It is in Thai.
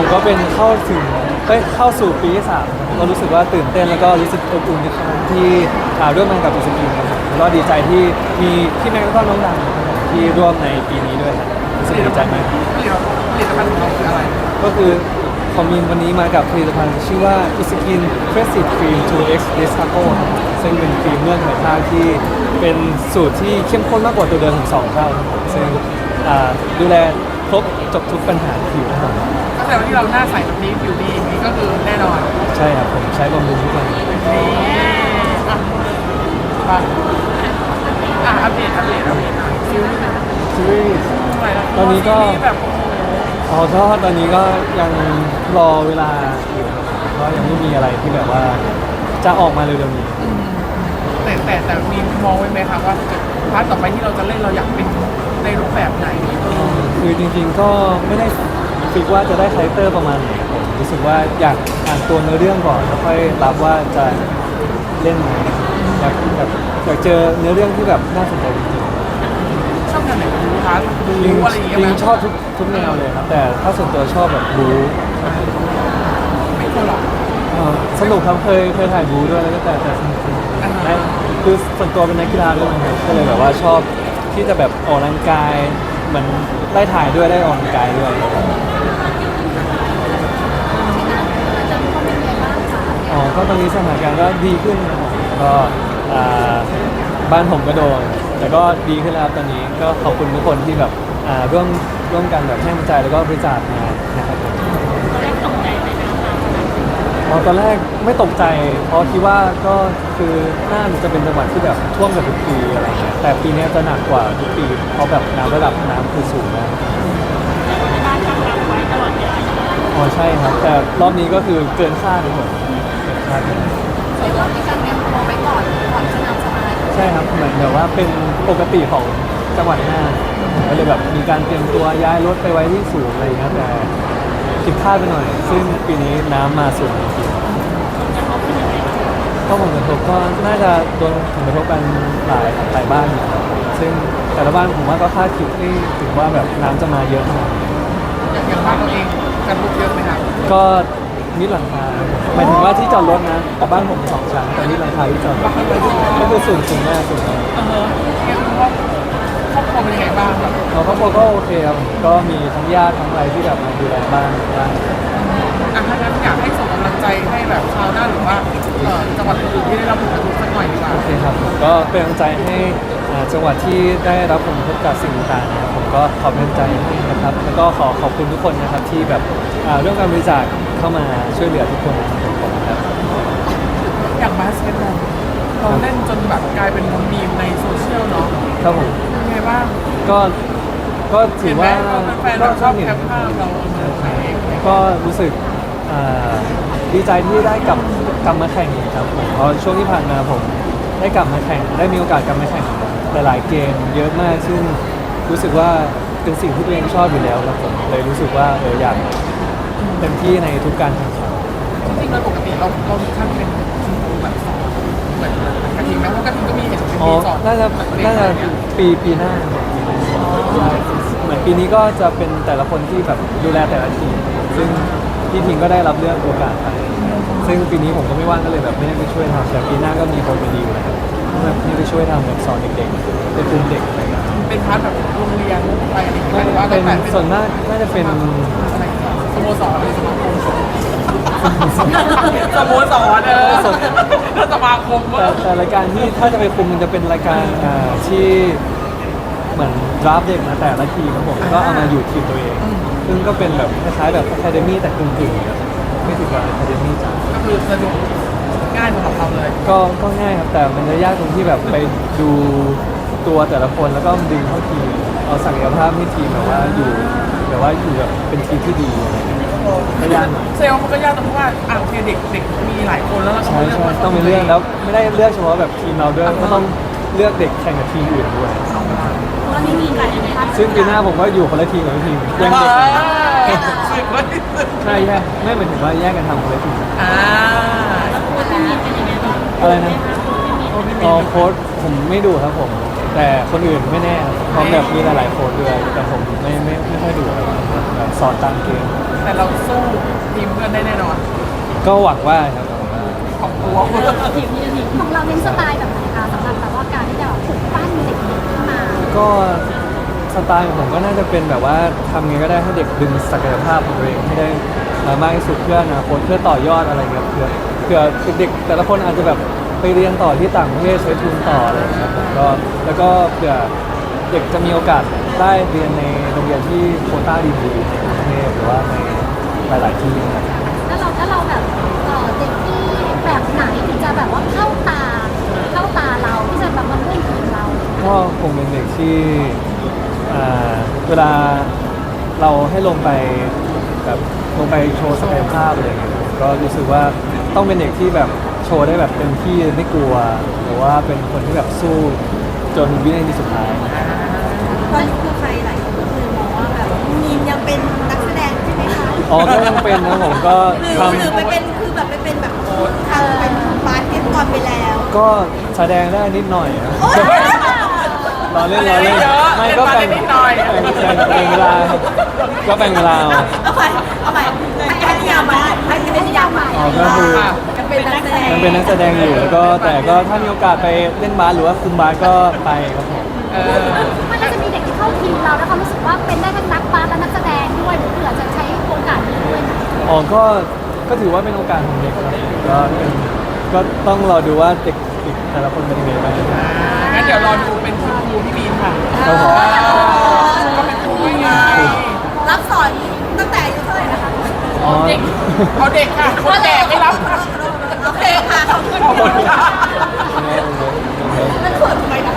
ผมก็เป็นเข้าถึงเอ้ยเข้าสู่ปีที่สามก็รู้สึกว่าตื่นเต้นแล้วก็รู้สึกอบอุ่นในครั้งที่อ่าร่วมงานกับอิสกินครับผมแล้วก็ดีใจที่มีพี่แม็กซ์แล้วก็น้องดังครับผมที่ร่วมในปีนี้ด้วยครับรู้สึกดีใจมาก ผลิตผลิตภัณฑ์ของเราคืออะไรก็คือคอมมินวันนี้มากับผลิตภัณฑ์ชื่อว่า i s k i n f r e s h Cream 2X d e s t a c o ครับซึ่งเป็นครีมเมื่อหอยทากที่เป็นสูตรที่เข้มข้นมากกว่าตัวเดิมถึง2เท่าครับซึ่งอ่าดูแลครบจบทุกปัญหาผิวครับ แสดงว่าที่เราหน้าใสแบบนี้ผิวดีอย่างนี้ก็คือแน่นอนใช่ครับผมใช้บำรุงทุกวันนี่อะไปอะอัปเดตอัปเดตอัปเดตหน่อยซิลนี่มันซีรีส์เท่าไหร่แล้วตอนนี้ก็ ซีรีส์แบบโอ้โหอ๋อก็ตอนนี้ก็ยังรอเวลาอยู่ครับผมก็ยังไม่มีอะไรที่แบบว่าจะออกมาเร็วๆนี้ แต่แต่แต่มีมองไว้ไหมคะว่าพาร์ทต่อไปที่เราจะเล่นเราอยากเป็นในรูปแบบไหนคือจริงๆก็ไม่ได้ ฟิกว่าจะได้คาแรคเตอร์ประมาณไหนผมรู้สึกว่าอยากอ่านตัวเนื้อเรื่องก่อนแล้วค่อยรับว่าจะเล่นไหมอยากแบบอยากเจอเนื้อเรื่องที่แบบน่าสนใจจริงชอบแนวไหนดูพาร์ทๆดูจริงอะไรอย่างเงี้ยจไหมริงๆชอบทุกทุกแนวเลยครับ แต่ถ้าส่วนตัวชอบแบบบู๊ไม่กลัวหรอก เอ่อสนุกครับเคยเคยถ่ายบู๊ด้วยแล้วก็แต่แต่สนุกสนุกอ่าฮะ ได้คือส่วนตัวเป็นนักกีฬาด้วยนะครับก็เลยแบบว่าชอบที่จะแบบออกกำลังกายเหมือนได้ถ่ายด้วยได้ออกกำลังกายด้วย อ๋อก็ตอนนี้สถานการณ์ก็ดีขึ้นนะครับก็อ่าบ้านผมก็โดน แต่ก็ดีขึ้นแล้วครับตอนนี้ก็ขอบคุณทุกคนที่แบบอ่าร่วมร่วมกันแบบให้กำลังใจแล้วก็บริจาคมานะครับผมอ๋อตอนแรกไม่ตกใจ เพราะคิดว่าก็คือน่าจะเป็นจังหวัดที่แบบท่วมกับทุกปีอะไรเงี้ยแต่ปีนี้จะหนักกว่าทุกปีเพราะแบบน้ำระดับน้ำคือสูงมากอ๋อใช่ครับ แต่รอบนี้ก็คือเกินคาดเลยผมเกิน คาดเลยส่วนตัวมีการเตรียมตัวไว้ก่อนก่อนสนามสบายใช่ครับเหมือนแบบว่าเป็นปกติของจังหวัดน่านก็เลยแบบมีการเตรียมตัวย้ายรถไปไว้ที่สูงอะไรอย่างเงี้ยแต่ผิดคาดไปหน่อย ซึ่งปีนี้น้ำมาสูงจริงๆก็ผลกระทบก็น่าจะโดนผลกระทบกันหลายหลายบ้านอยู่ครับซึ่งแต่ละบ้านผมว่าก็คาดคิดไม่ถึงว่าแบบน้ำจะมาเยอะขนาดนี้อย่างอย่างบ้านเราเองกันบุกเยอะไหมครับก็ มิดหลังคาหมายถึงว่าที่จอดรถนะแต่บ้านผมสองชั้นแต่มิดหลังคาที่จอดรถก็คือสูงสูงมากสูงมากเออเนี่ยคุณว่าครอบครัวเป็นยังไงบ้างแบบเราครอบครัวก็โอเคครับก็มีทั้งญาติทั้งอะไรที่แบบมาดูแลบ้านบ้านอะถ้างั้นอยากให้ส่งกำลังใจให้แบบชาวน่านหรือว่าเอ่อจังหวัดอื่นๆที่ได้รับผลกระทบสักหน่อยดีกว่าโอเคครับผมก็เป็นกำลังใจให้อ่าจังหวัดที่ได้รับผลกระทบจากสิ่งต่างๆนะครับผมก็ขอเป็นกำลังใจให้นะครับแล้วก็ขอขอบคุณทุกคนนะครับที่แบบอ่าเรื่องการบริจาค เข้ามาช่วยเหลือทุกคนนะครับผมขอบคุณครับอย่างบาสเกตบอลเราเล่นจนแบบกลายเป็นมีมในโซเชียลเนาะครับผมเป็นไงบ้างก็ก็ถืเห็อนไหมว่าว่าแฟนๆเราชอบเห็นแคปภาพเราเอามาใส่เองก็รู้สึกอ่าดีใจที่ได้กลับกลับมาแข่งอีกครับผมเพราะช่วงที่ผ่านมาผม ได้กลับมาแข่งได้มีโอกาสกลับมาแข่งหลายๆเกมเยอะมากซึ่งรู้สึกว่าเป็นสิ่งที่ตัวเองชอบอยู่แล้วครับผมเลยรู้สึกว่าเอออยาก เต็มที่ในทุกการแข่งขันจริงๆโดยปกติเราเรามีขั้นเป็นคุณครูแบบสอนเหมือนกระทิงไหมเพราะกระทิงก็มีเห็นเป็นอ๋อมีสอนน่าจะเด็กน่าจะอะไรเงี้ยปีปีหน้าใช่เหมือนปีนี้ก็จะเป็นแต่ละคนที่แบบดูแลแต่ละทีมซึ่งพี่ทีมก็ได้รับเลือกโอกาสไปซึ่งปีนี้ผมก็ไม่ว่างก็เลยแบบไม่ได้ไปช่วยทำแต่ปีหน้าก็มีโปรไปดีอยู่นะครับแบบที่ไปช่วยทำแบบสอนเด็กๆเป็นกลุ่มเด็กอะไรอย่างเงี้ย เป็นพาร์ทแบบโรงเรียนอะไรอย่างเงี้ยหรือว่าเป็นแบบส่วนมากน่าจะเป็นอะไร สโมสรหรือสมาคมสโมสรเออสมาคมแต่แต่รายการที่ถ้าจะไปคุมมันจะเป็นรายการอ่าที่เหมือนรับเด็กมาแต่ละทีมครับผมก็เอามาอยู่ทีมตัวเอง ซึ่งก็เป็นแบบคล้ายๆแบบอะคาเดมี่แต่กึ่งๆครับไม่ถึงกับอะคาเดมี่จ้ะก็คือสะดวกง่ายสำหรับเราเลยก็ก็ง่ายครับแต่มันจะยากตรงที่แบบไปดูตัวแต่ละคนแล้วก็ดึงเข้าทีมเอาศักยภาพให้ทีมแบบว่าอยู่ แบบว่าอยู่แบบเป็นทีมที่ดีอะไรเงี้ยก็ยากหน่อยเซลล์มันก็ยากตรงที่ว่าอ่าโอเคเด็กเด็กมีหลายคนแล้วเราต้องใช่เลือกใช่ว่าต้องไปเลือกแล้วไม่ได้เลือกเฉพาะแบบทีมเราด้วยก็ต้องเลือกเด็กแข่งกับทีมอื่นด้วยตอนนี้มีการยังไงคะซึ่งปีหน้าผมก็อยู่คนละทีมกับทีมแย่งว้าเด็กสึกเลยสึกใช่แย่ไม่เหมือนถึงว่าแยกกันทำคนละทีมอ่าคุณพี่มีเป็นยังไงบ้างอะไรนะ โอ้พี่มีอ๋อโค้ดผมไม่ดูครับผม แต่คนอื่นไม่แน่เพราะแบบมีหลายๆคนด้วยแต่ผมไม่ไม่ไม่ค่อยดูอะไรแบบสอนตามเกม แต่เราสู้ทีมเพื่อนได้แน่นอน ก็หวังว่าครับของกลัวทีมนี้ทีมของเราเน้นสไตล์แบบไหนคะสำหรับแบบว่าการที่จะปลุกปั้นเด็กๆขึ้นมาก็สไตล์ของผมก็น่าจะเป็นแบบว่าทำไงก็ได้ให้เด็กดึงศักยภาพของตัวเองให้ได้มามากที่สุดเพื่ออนาคตเพื่อต่อยอดอะไรเงี้ยเพื่อเพื่อเด็กๆแต่ละคนอาจจะแบบไปเรียนต่อที่ต่างประเทศใช้ทุนต่ออะไรอย่างเงี้ยผมก็แล้วก็เผื่อ เด็กจะมีโอกาสได้เรียนในโรงเรียนที่โควต้าดีๆในกรุงเทพหรือว่าในหลาย ๆ ที่นะครับ แล้วเราแล้วเราแบบเอ่อเด็กที่แบบไหนถึงจะแบบว่าเข้าตา เข้าตาเราที่จะแบบมาร่วมทีมเรา ก็คงเป็นเด็กที่อ่าเวลาเราให้ลงไปแบบลงไปโชว์ศักยภาพอะไรอย่างเงี้ยก็รู้สึกว่าต้องเป็นเด็กที่แบบโชว์ได้แบบเต็มที่ไม่กลัวหรือว่าเป็นคนที่แบบสู้จนวินาทีสุดท้าย ตอนนี้คือใครหลายคนก็คือมองว่าแบบมีนยังเป็นนักแสดงใช่ไหมคะอ๋อก็ยังเป็นนะผมก็หรือทหรือไปเป็นคือแบบไปเป็นแบบทางเป็นบาสเกตบอลไปแล้วำก็แสดงได้นิดหน่อยนะโอ๊ยรอเล่นรอเล่นไม่ก็แบ่งแบ่งแบ่งแบ่งเวลาก็แบ่งเวลาเอา เอาไปเอาไปให้ให้นิยามใหม่ให้ให้นิยามใหม่อ๋อก็คือ จะเป็นนักแสดงยังเป็นนักแสดงอยู่แล้วก็แต่ก็ถ้ามีโอกาสไปเล่นบาสหรือว่าคุมบาสก็ไปครับผม เออ อ๋อก็ก็ถือว่าเป็นโอกาสของเด็กครับก็เป็นก็ต้องรอดูว่าเด็กอีกแต่ละคนเป็นยังไงบ้างงั้นเดี๋ยวรอดูเป็นคุณครูพี่บีมค่ะครับผมก็เป็นครูไงรับสอนตั้งแต่อายุเท่าไหร่นะคะอ๋อเด็กเอาเด็กค่ะ คนแก่ไม่รับค่ะโอเคค่ะขอบคุณขอบคุณค่ะมันเขินทำไมนะ